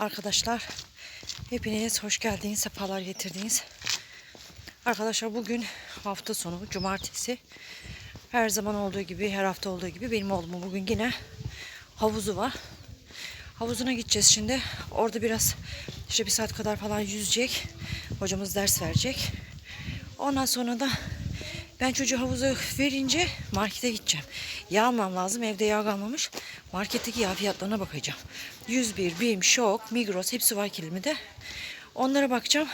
Arkadaşlar hepiniz hoş geldiniz, sefalar getirdiniz. Arkadaşlar bugün hafta sonu, cumartesi. Her zaman olduğu gibi, her hafta olduğu gibi benim oğlumun bugün yine havuzu var. Havuzuna gideceğiz şimdi. Orada biraz işte bir saat kadar falan yüzecek. Hocamız ders verecek. Ondan sonra da ben çocuğu havuza verince markete gideceğim. Yağ almam lazım. Evde yağ kalmamış. Marketteki yağ fiyatlarına bakacağım. 101, BİM, Şok, Migros hepsi var kilimde. Onlara bakacağım.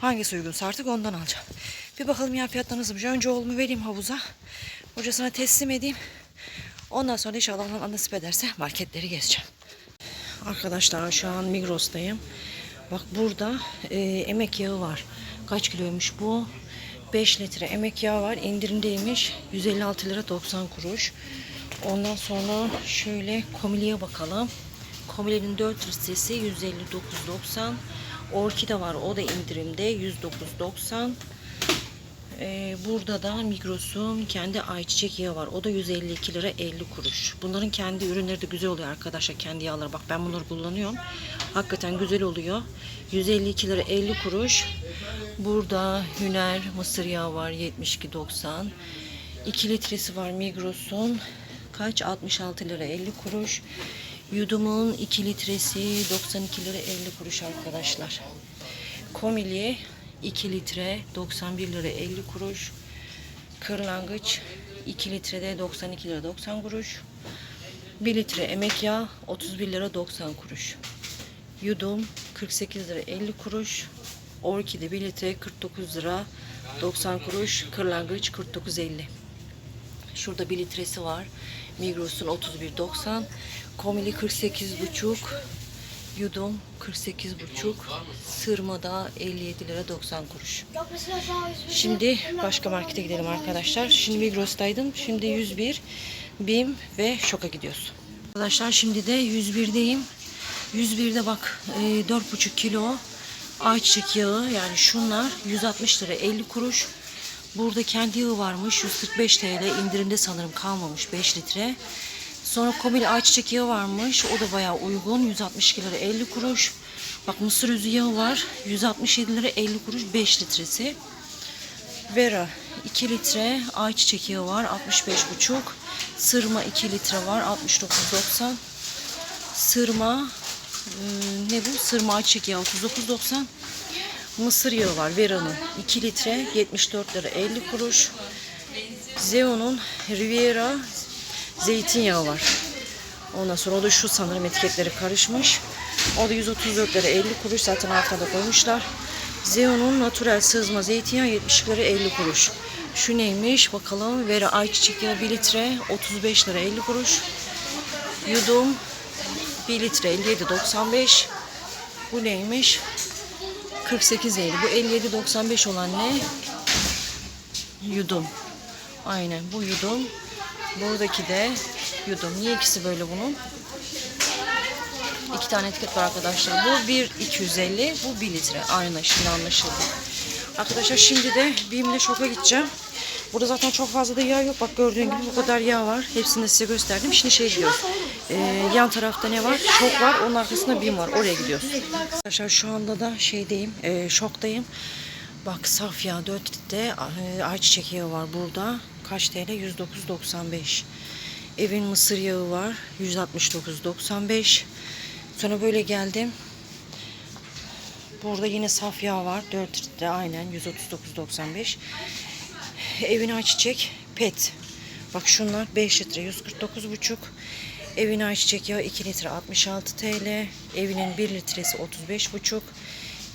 Hangisi uygunsa artık ondan alacağım. Bir bakalım yağ fiyatları nasılmış. Önce oğlumu vereyim havuza. Hocasına teslim edeyim. Ondan sonra inşallah Allah nasip ederse marketleri gezeceğim. Arkadaşlar şu an Migros'tayım. Bak burada e, emek yağı var. Kaç kiloymuş bu? 5 litre emek yağı var. İndirimdeymiş. 156 lira 90 kuruş. Ondan sonra şöyle komiliye bakalım. Komilenin 4 litresi 159.90. Orkide var. O da indirimde 109.90. Ee, burada da Migros'un kendi ayçiçek yağı var. O da 152 lira 50 kuruş. Bunların kendi ürünleri de güzel oluyor arkadaşlar. Kendi yağları. Bak ben bunları kullanıyorum. Hakikaten güzel oluyor. 152 lira 50 kuruş. Burada Hüner mısır yağı var 72.90. 2 litresi var Migros'un. Kaç? 66 lira 50 kuruş. Yudum'un 2 litresi 92 lira 50 kuruş arkadaşlar. Komili 2 litre 91 lira 50 kuruş. Kırlangıç 2 litrede 92 lira 90 kuruş. 1 litre emek yağı 31 lira 90 kuruş. Yudum 48 lira 50 kuruş. Orkide 1 litre 49 lira 90 kuruş. Kırlangıç 49.50. Şurada 1 litresi var. Migros'un 31.90. Komili 48,5. Yudum 48,5. Sırmada 57 lira 90 kuruş. Şimdi başka markete gidelim arkadaşlar. Şimdi Migros'taydım. Şimdi 101, BİM ve Şok'a gidiyoruz. Arkadaşlar şimdi de 101'deyim. 101'de bak e, 4,5 kilo ayçiçek yağı yani şunlar 160 lira 50 kuruş. Burada kendi yağı varmış 145 TL indirimde sanırım kalmamış 5 litre. Sonra Komil ayçiçek yağı varmış. O da bayağı uygun. 162 lira 50 kuruş. Bak mısır özü yağı var. 167 lira 50 kuruş 5 litresi. Vera 2 litre ayçiçek yağı var 65,5. Sırma 2 litre var 69,90. Sırma e, ne bu? Sırma ayçiçek yağı 39,90. Mısır yağı var Vera'nın 2 litre 74 lira 50 kuruş. Zeo'nun Riviera zeytinyağı var. Ondan sonra o da şu sanırım etiketleri karışmış. O da 134 lira 50 kuruş zaten haftada koymuşlar. Zeo'nun natural sızma zeytinyağı 70 lira 50 kuruş. Şu neymiş bakalım. Vera ayçiçek yağı 1 litre 35 lira 50 kuruş. Yudum 1 litre 57.95. Bu neymiş? 48.50. Bu 57.95 olan ne? Yudum. Aynen bu yudum. Buradaki de yudum. Niye ikisi böyle bunun? İki tane etiket var arkadaşlar. Bu 1 250, bu 1 litre. Aynen şimdi anlaşıldı. Arkadaşlar şimdi de BİM'le şoka gideceğim. Burada zaten çok fazla da yağ yok. Bak gördüğün gibi bu kadar yağ var. Hepsini de size gösterdim. Şimdi şey gidiyoruz. Ee, yan tarafta ne var? Şok var. Onun arkasında BİM var. Oraya gidiyoruz. Arkadaşlar şu anda da şeydeyim. E, şoktayım. Bak saf yağ 4 litre e, ayçiçek yağı var burada. Kaç TL? 109.95. Evin mısır yağı var. 169.95. Sonra böyle geldim. Burada yine saf yağ var. 4 litre aynen 139.95. Evin ayçiçek pet. Bak şunlar 5 litre 149.5. Evin ayçiçek yağı 2 litre 66 TL. Evinin 1 litresi 35.5.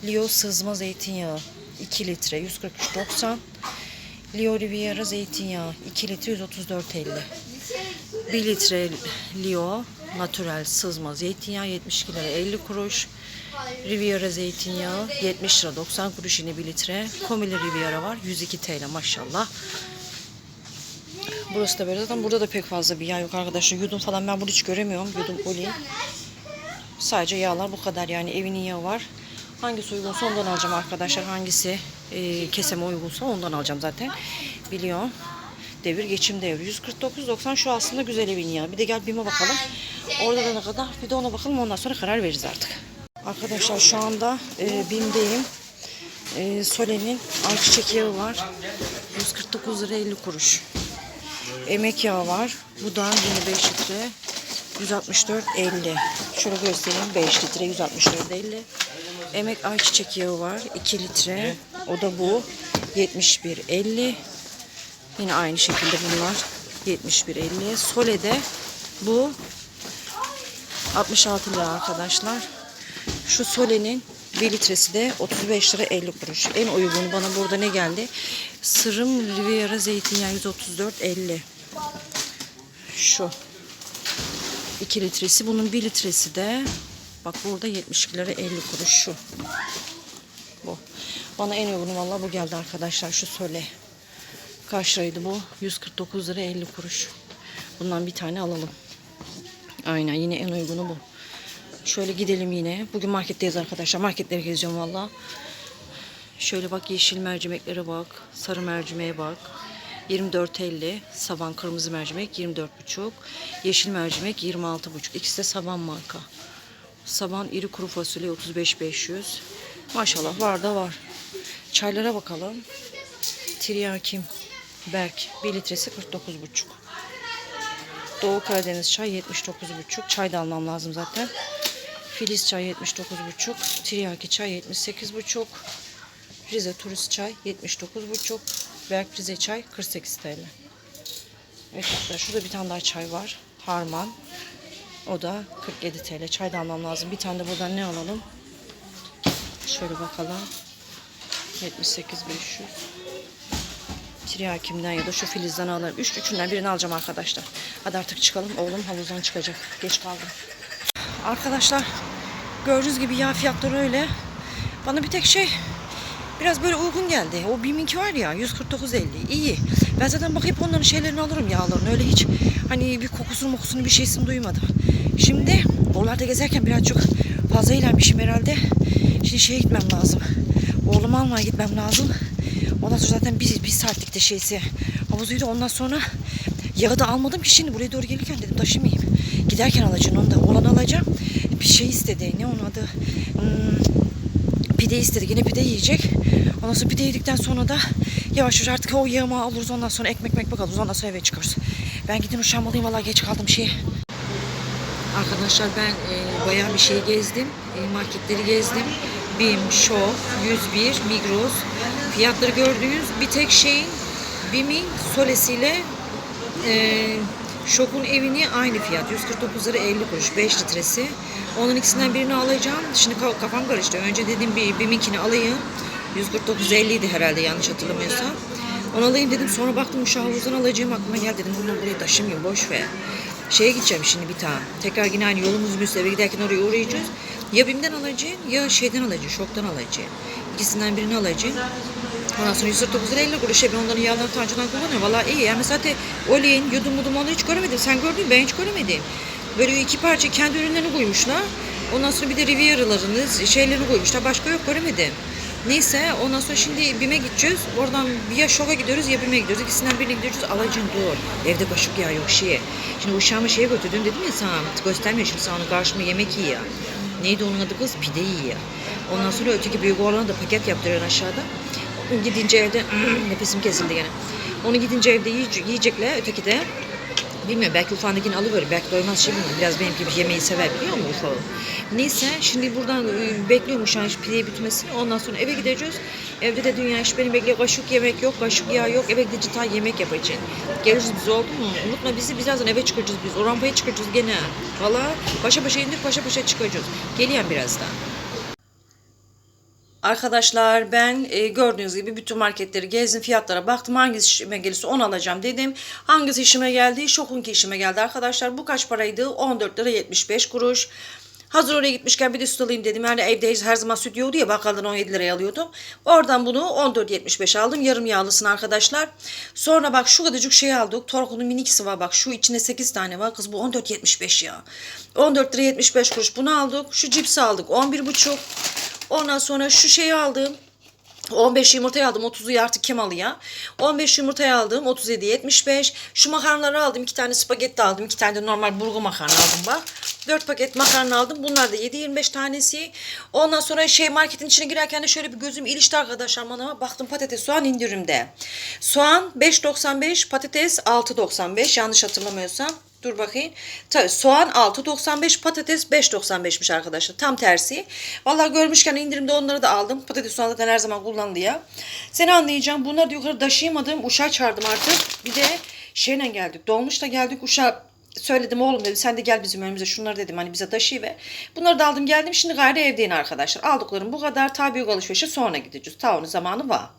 Leo sızma zeytinyağı 2 litre 143.90. Leo Riviera zeytinyağı 2 litre 134.50. 1 litre Leo natural sızma zeytinyağı 72 lira 50 kuruş. Riviera zeytinyağı 70 lira 90 kuruş yine 1 litre. Komili Riviera var 102 TL maşallah. Burası da böyle zaten burada da pek fazla bir yağ yok arkadaşlar. Yudum falan ben burada hiç göremiyorum. Yudum oli. Sadece yağlar bu kadar yani evinin yağı var. Hangisi uygunsa ondan alacağım arkadaşlar. Hangisi e, keseme uygunsa ondan alacağım zaten. Biliyorum. Devir geçim devri. 149.90 şu aslında güzel evin yağı. Bir de gel BİM'e bakalım. Orada da ne kadar bir de ona bakalım ondan sonra karar veririz artık. Arkadaşlar şu anda e, BİM'deyim. E, Sole'nin ayçiçek yağı var. 149 lira 50 kuruş. Emek yağı var. Bu da yine 5 litre. 164.50. Şöyle göstereyim. 5 litre 164.50. Emek ayçiçek yağı var. 2 litre. O da bu. 71.50. Yine aynı şekilde bunlar. 71.50. Sole'de bu 66 lira arkadaşlar. Şu Sole'nin 1 litresi de 35 lira 50 kuruş. En uygunu bana burada ne geldi? Sırım Riviera zeytinyağı 134.50. Şu. 2 litresi. Bunun 1 litresi de bak burada 72 lira 50 kuruş şu. Bu. Bana en uygunu valla bu geldi arkadaşlar. Şu Sole. Kaç liraydı bu? 149 lira 50 kuruş. Bundan bir tane alalım. Aynen yine en uygunu bu. Şöyle gidelim yine. Bugün marketteyiz arkadaşlar. Marketleri geziyorum valla. Şöyle bak yeşil mercimeklere bak. Sarı mercimeğe bak. 24.50 saban kırmızı mercimek 24.5 yeşil mercimek 26.5 ikisi de saban marka saban iri kuru fasulye 35.500 maşallah var da var çaylara bakalım Tiryakim Berk 1 litresi 49.5 Doğu Karadeniz çay 79,5. Çay da almam lazım zaten. Filiz çay 79,5. Tiryaki çay 78,5. Rize turist çay 79,5. Berk Rize çay 48 TL. Evet şurada bir tane daha çay var. Harman. O da 47 TL. Çay da almam lazım. Bir tane de buradan ne alalım? Şöyle bakalım. 78,500. Tiryakimden ya da şu filizden alırım. Üç, üçünden birini alacağım arkadaşlar. Hadi artık çıkalım. Oğlum havuzdan çıkacak. Geç kaldım. Arkadaşlar gördüğünüz gibi yağ fiyatları öyle. Bana bir tek şey biraz böyle uygun geldi. O BİM'inki var ya 149.50 iyi. Ben zaten bakıp onların şeylerini alırım yağlarını. Öyle hiç hani bir kokusunu mokusunu bir şeysini duymadım. Şimdi oralarda gezerken birazcık fazla ilermişim herhalde. Şimdi şeye gitmem lazım. Oğlumu almaya gitmem lazım. Ondan sonra zaten bir, bir saatlik de şeysi havuzuydu. Ondan sonra yağı da almadım ki şimdi buraya doğru gelirken dedim taşımayayım. Giderken alacağım onu da. Oğlan alacağım. Bir şey istedi. Ne onun adı? Hmm, pide istedi. Yine pide yiyecek. Ondan sonra pide yedikten sonra da yavaş yavaş artık o yağımı alırız. Ondan sonra ekmek ekmek alırız. Ondan sonra eve çıkarız. Ben gidin uşağımı alayım. Valla geç kaldım şeye. Arkadaşlar ben e, bayağı bir şey gezdim. E, marketleri gezdim. BİM, Şov, 101, Migros. Fiyatları gördüğünüz bir tek şeyin BİM'in solesiyle e, Şok'un evini aynı fiyat. 149 lira 50 kuruş. 5 litresi. Onun ikisinden birini alacağım. Şimdi ka- kafam karıştı. Önce dedim bir BİM'inkini alayım. 149.50 idi herhalde yanlış hatırlamıyorsam. Onu alayım dedim. Sonra baktım uşağı havuzdan alacağım aklıma geldi. Dedim bunu buraya taşımayayım boş ver. Şeye gideceğim şimdi bir tane. Tekrar yine aynı yolumuz üstü eve giderken oraya uğrayacağız. Ya BİM'den alacağım ya şeyden alacağım. Şoktan alacağım. İkisinden birini alacağım. Ondan sonra 149 lira 50 kuruş. Ben onların yağlarını tancadan kullanıyorum. Valla iyi. Yani zaten Oleğin yudum mudum onu hiç göremedim. Sen gördün mü? Ben hiç göremedim. Böyle iki parça kendi ürünlerini koymuşlar. Ondan sonra bir de Riviera'larını, şeylerini koymuşlar. Başka yok göremedim. Neyse ondan sonra şimdi BİM'e gideceğiz. Oradan ya şoka gidiyoruz ya BİM'e gidiyoruz. İkisinden birine gidiyoruz. Alacın dur. Evde kaşık yağ yok şeye. Şimdi uşağımı şeye götürdüm dedim ya sana. Göstermiyor şimdi sana karşıma yemek yiyor. Neydi onun adı kız? Pide yiyor. Ondan sonra öteki büyük oğlana da paket yaptırıyor aşağıda. Gidince evde nefesim kesildi gene. Onu gidince evde yiye- yiyecekler. Öteki de bilmiyorum belki ufandakini alıverir. Belki doymaz şey bilmiyorum. Biraz benim gibi yemeği sever biliyor musun ufağı? Neyse şimdi buradan e, bekliyorum şu an pideyi bitmesini. Ondan sonra eve gideceğiz. Evde de dünya iş beni bekliyor. Kaşık yemek yok, kaşık yağ yok. Eve gidince ta yemek yapacağız. Geliriz biz oldu mu? Unutma bizi birazdan eve çıkacağız biz. O rampaya çıkacağız gene. Valla başa başa indik başa başa çıkacağız. Geliyorum birazdan. Arkadaşlar ben e, gördüğünüz gibi bütün marketleri gezdim fiyatlara baktım hangisi işime gelirse onu alacağım dedim. Hangisi işime geldi? Şok'unki işime geldi arkadaşlar. Bu kaç paraydı? 14 lira 75 kuruş. Hazır oraya gitmişken bir de süt alayım dedim. Yani evde her zaman süt yiyordu ya bakkaldan 17 liraya alıyordum. Oradan bunu 14.75 aldım. Yarım yağlısını arkadaşlar. Sonra bak şu kadarcık şey aldık. Torku'nun minikisi var bak şu içinde 8 tane var. Kız bu 14.75 ya. 14 lira 75 kuruş bunu aldık. Şu cipsi aldık 11.5. Ondan sonra şu şeyi aldım. 15 yumurtayı aldım 30'u artık kim alıyor? 15 yumurtayı aldım 37 75. Şu makarnaları aldım. iki tane spagetti aldım. iki tane de normal burgu makarna aldım bak. 4 paket makarna aldım. Bunlar da 7-25 tanesi. Ondan sonra şey marketin içine girerken de şöyle bir gözüm ilişti arkadaşlar bana. Baktım patates soğan indirimde. Soğan 5.95 patates 6.95 yanlış hatırlamıyorsam. Dur bakayım. Tabii soğan 6.95 patates 5.95'miş arkadaşlar. Tam tersi. Vallahi görmüşken indirimde onları da aldım. Patates soğan zaten her zaman kullanılıyor. Seni anlayacağım. Bunları da yukarı taşıyamadım. Uşağı çağırdım artık. Bir de şeyle geldik. Dolmuşla geldik. Uşağı söyledim oğlum dedim sen de gel bizim önümüze şunları dedim hani bize taşı ve bunları da aldım geldim şimdi gayrı evdeyim arkadaşlar aldıklarım bu kadar tabi yok alışverişe sonra gideceğiz ta onun zamanı var.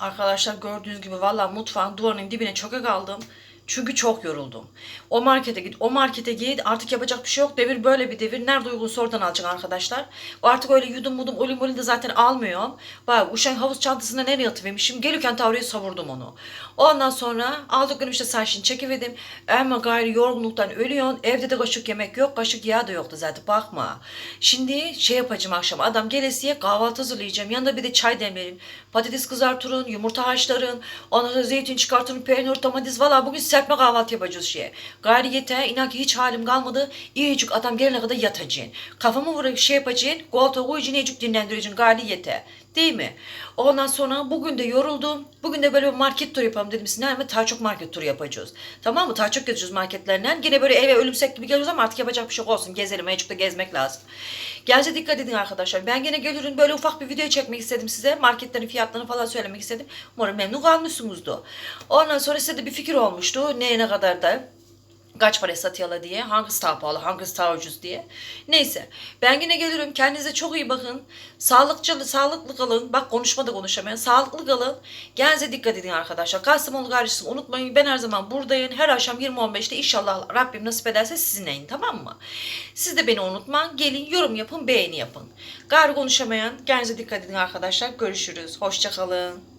Arkadaşlar gördüğünüz gibi valla mutfağın duvarının dibine çöke kaldım. Çünkü çok yoruldum. O markete git, o markete git. Artık yapacak bir şey yok. Devir böyle bir devir. Nerede uygunsa oradan alacaksın arkadaşlar. O artık öyle yudum mudum olim olim de zaten almıyorum. Bak uşağın havuz çantasına nereye atıvermişim. Gelirken tavriye savurdum onu. Ondan sonra aldıklarım işte saçını çekiverdim. Ama gayri yorgunluktan ölüyorsun. Evde de kaşık yemek yok. Kaşık yağ da yoktu zaten bakma. Şimdi şey yapacağım akşam. Adam gelesiye kahvaltı hazırlayacağım. Yanında bir de çay demlerim. Patates kızartırın, yumurta haşların. Ondan sonra zeytin çıkartırın, peynir, domates. Valla bugün serpme kahvaltı yapacağız şeye. Gayri yeter. İnan ki hiç halim kalmadı. İyicik adam gelene kadar yatacaksın. Kafamı vurup şey yapacaksın. Koltuğa koyacaksın, iyicik dinlendireceksin. Gayri yeter. Değil mi? Ondan sonra bugün de yoruldum. Bugün de böyle bir market turu yapalım dedim. Sinemle daha çok market turu yapacağız. Tamam mı? Daha çok gezeceğiz marketlerinden. Yine böyle eve ölümsek gibi geliyoruz ama artık yapacak bir şey yok olsun. Gezelim. Azıcık da gezmek lazım. Gelse dikkat edin arkadaşlar. Ben gene gelirim böyle ufak bir video çekmek istedim size. Marketlerin fiyatlarını falan söylemek istedim. Umarım memnun kalmışsınızdır. Ondan sonra size de bir fikir olmuştu. Neye ne kadar da kaç para satıyorlar diye. Hangisi daha pahalı, hangisi daha ucuz diye. Neyse. Ben yine gelirim. Kendinize çok iyi bakın. Sağlıklı, sağlıklı kalın. Bak konuşma da konuşamayan. Sağlıklı kalın. Kendinize dikkat edin arkadaşlar. Kastamonu kardeşim unutmayın. Ben her zaman buradayım. Her akşam 20-15'te inşallah Rabbim nasip ederse sizinleyim. Tamam mı? Siz de beni unutmayın. Gelin yorum yapın, beğeni yapın. Gari konuşamayan. Kendinize dikkat edin arkadaşlar. Görüşürüz. Hoşçakalın.